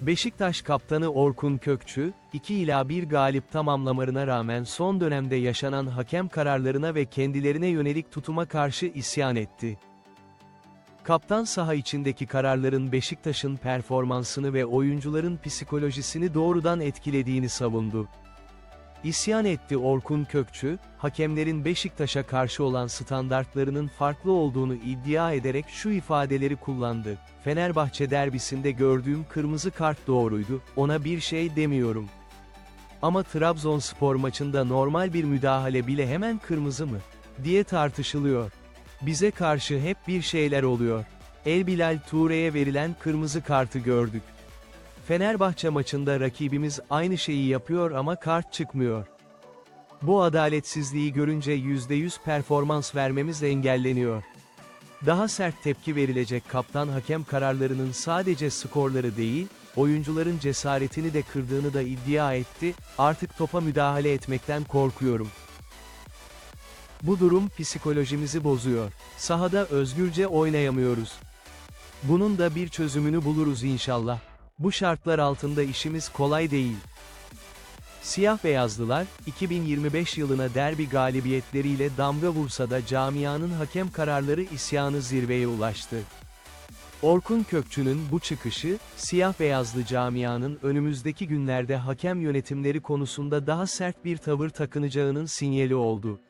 Beşiktaş kaptanı Orkun Kökçü, 2 ila 1 galip tamamlamalarına rağmen son dönemde yaşanan hakem kararlarına ve kendilerine yönelik tutuma karşı isyan etti. Kaptan saha içindeki kararların Beşiktaş'ın performansını ve oyuncuların psikolojisini doğrudan etkilediğini savundu. İsyan etti Orkun Kökçü, hakemlerin Beşiktaş'a karşı olan standartlarının farklı olduğunu iddia ederek şu ifadeleri kullandı. Fenerbahçe derbisinde gördüğüm kırmızı kart doğruydu, ona bir şey demiyorum. Ama Trabzonspor maçında normal bir müdahale bile hemen kırmızı mı? diye tartışılıyor. Bize karşı hep bir şeyler oluyor. El Bilal Ture'ye verilen kırmızı kartı gördük. Fenerbahçe maçında rakibimiz aynı şeyi yapıyor ama kart çıkmıyor. Bu adaletsizliği görünce %100 performans vermemiz engelleniyor. Daha sert tepki verilecek kaptan hakem kararlarının sadece skorları değil, oyuncuların cesaretini de kırdığını da iddia etti, artık topa müdahale etmekten korkuyorum. Bu durum psikolojimizi bozuyor. Sahada özgürce oynayamıyoruz. Bunun da bir çözümünü buluruz inşallah. Bu şartlar altında işimiz kolay değil. Siyah beyazlılar, 2025 yılına derbi galibiyetleriyle damga vursa da camianın hakem kararları isyanı zirveye ulaştı. Orkun Kökçü'nün bu çıkışı, siyah beyazlı camianın önümüzdeki günlerde hakem yönetimleri konusunda daha sert bir tavır takınacağının sinyali oldu.